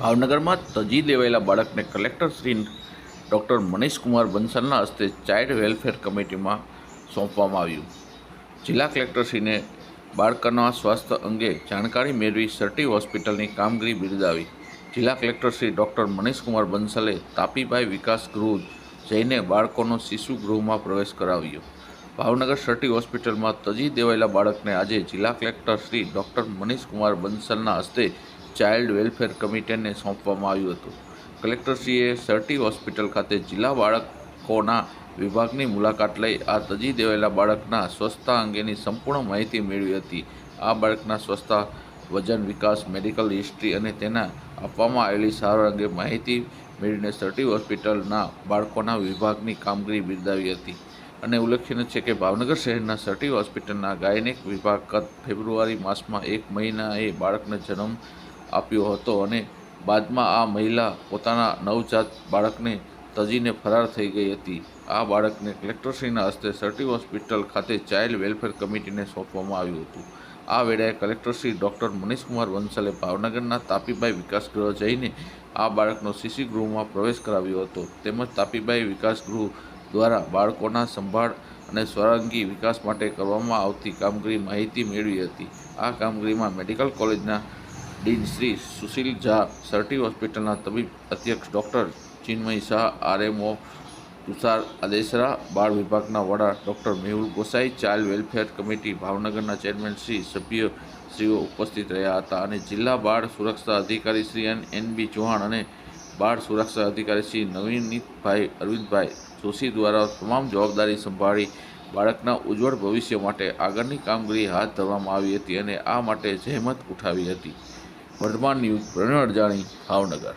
ભાવનગરમાં તજી દેવાયેલા બાળકને કલેક્ટર શ્રી ડૉક્ટર મનીષકુમાર બંસલના હસ્તે ચાઇલ્ડ વેલફેર કમિટીમાં સોંપવામાં આવ્યું. જિલ્લા કલેક્ટરશ્રીને બાળકના સ્વાસ્થ્ય અંગે જાણકારી મેળવી સર્ટી હોસ્પિટલની કામગીરી બિરદાવી. જિલ્લા કલેક્ટર શ્રી ડૉક્ટર મનીષકુમાર બંસલે તાપીભાઈ વિકાસ ગૃહ જઈને બાળકોનો શિશુ ગૃહમાં પ્રવેશ કરાવ્યો. ભાવનગર સર્ટી હોસ્પિટલમાં તજી દેવાયેલા બાળકને આજે જિલ્લા કલેક્ટર શ્રી ડૉક્ટર મનીષકુમાર બંસલના હસ્તે ચાઇલ્ડ વેલફેર કમિટીને સોંપવામાં આવ્યું હતું. કલેક્ટરશ્રીએ સરટી હોસ્પિટલ ખાતે જિલ્લા બાળકોના વિભાગની મુલાકાત લઈ આ તજી દેવાયેલા બાળકના સ્વસ્થતા અંગેની સંપૂર્ણ માહિતી મેળવી હતી. આ બાળકના સ્વસ્થતા, વજન વિકાસ, મેડિકલ હિસ્ટ્રી અને તેના આપવામાં આવેલી સારવાર અંગે માહિતી મેળવીને સર્ટી હોસ્પિટલના બાળકોના વિભાગની કામગીરી બિરદાવી હતી. અને ઉલ્લેખનીય છે કે ભાવનગર શહેરના સર્ટી હોસ્પિટલના ગાયનેક વિભાગ ગત ફેબ્રુઆરી માસમાં એક મહિનાએ બાળકને જન્મ આપ્યો હતો અને બાદમાં આ મહિલા પોતાના નવજાત બાળકને તજીને ફરાર થઈ ગઈ હતી. આ બાળકને કલેક્ટરશ્રીના હસ્તે સર્ટી હોસ્પિટલ ખાતે ચાઇલ્ડ વેલફેર કમિટીને સોંપવામાં આવ્યું હતું. આ વેળાએ કલેક્ટરશ્રી ડૉક્ટર મનીષકુમાર વંસલે ભાવનગરના તાપીબાઈ વિકાસ ગૃહ જઈને આ બાળકનો સીસી ગૃહમાં પ્રવેશ કરાવ્યો હતો. તેમજ તાપીબાઈ વિકાસ ગૃહ દ્વારા બાળકોના સંભાળ અને સ્વરાંગી વિકાસ માટે કરવામાં આવતી કામગીરી માહિતી મેળવી હતી. આ કામગીરીમાં મેડિકલ કોલેજના ડીન શ્રી સુશીલ ઝા સર્ટી હોસ્પિટલના તબીબ અધ્યક્ષ ડૉક્ટર ચિન્મય શાહ આરએમઓ તુષાર આદેસરા બાળ વિભાગના વડા doctor Mehul Gosai, child welfare committee ભાવનગરના ચેરમેન શ્રી સભ્ય શ્રીઓ ઉપસ્થિત રહ્યા હતા અને જિલ્લા બાળ સુરક્ષા અધિકારી Shri N N B Chauhan અને બાળ સુરક્ષા અધિકારી શ્રી નવીનીતભાઈ અરવિંદભાઈ જોશી દ્વારા તમામ જવાબદારી સંભાળી બાળકના ઉજ્જવળ ભવિષ્ય માટે આગળની કામગીરી હાથ ધરવામાં આવી હતી અને આ માટે જહેમત ઉઠાવી હતી. વર્ધમાન ન્યૂઝ પ્રવીણ અડજાણી ભાવનગર.